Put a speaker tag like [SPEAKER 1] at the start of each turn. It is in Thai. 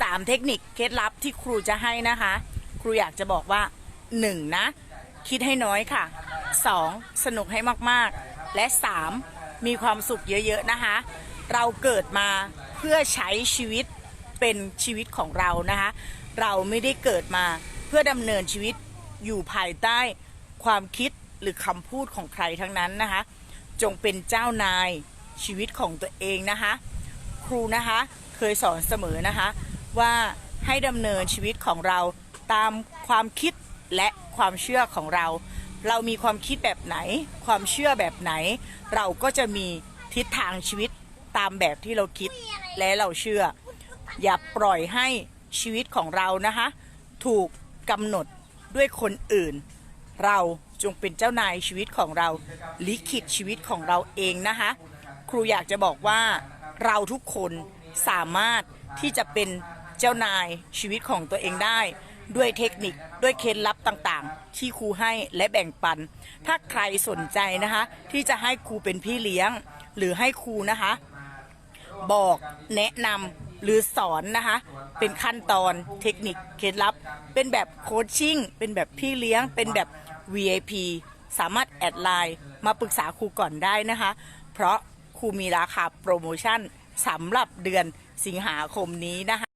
[SPEAKER 1] สามเทคนิคเคล็ดลับที่ครูจะให้นะคะ ครูอยากจะบอกว่าหนึ่งนะ คิดให้น้อยค่ะสองสนุกให้มากๆ และสามมีความสุขเยอะๆนะคะ เราเกิดมาเพื่อใช้ชีวิตเป็นชีวิตของเรานะคะ เราไม่ได้เกิดมาเพื่อดำเนินชีวิตอยู่ภายใต้ความคิดหรือคำพูดของใครทั้งนั้นนะคะ จงเป็นเจ้านายชีวิตของตัวเองนะคะ ครูนะคะเคยสอนเสมอนะคะ ว่าให้ดำเนินชีวิตของเราตามความคิดและความเชื่อของเรา เรามีความคิดแบบไหน ความเชื่อแบบไหน เราก็จะมีทิศทางชีวิตตามแบบที่เราคิดและเราเชื่อ อย่าปล่อยให้ชีวิตของเรานะคะ ถูกกำหนดด้วยคนอื่น เราจงเป็นเจ้านายชีวิตของเรา ลิขิตชีวิตของเราเองนะคะ ครูอยากจะบอกว่าเราทุกคนสามารถที่จะเป็น จ้านายชีวิตของตัวเองได้ ด้วยเทคนิคด้วยเคล็ดลับต่างๆ ที่ครูให้และแบ่งปัน ถ้าใครสนใจนะคะ ที่จะให้ครูเป็นพี่เลี้ยง หรือให้ครูนะคะ บอกแนะนำหรือสอนนะคะ เป็นขั้นตอนเทคนิคเคล็ดลับ เป็นแบบโคชชิ่งเป็นแบบพี่เลี้ยง เป็นแบบ VIP สามารถแอดไลน์มาปรึกษาครูก่อนได้นะคะ เพราะครูมีราคาโปรโมชั่นสำหรับเดือนสิงหาคมนี้นะคะ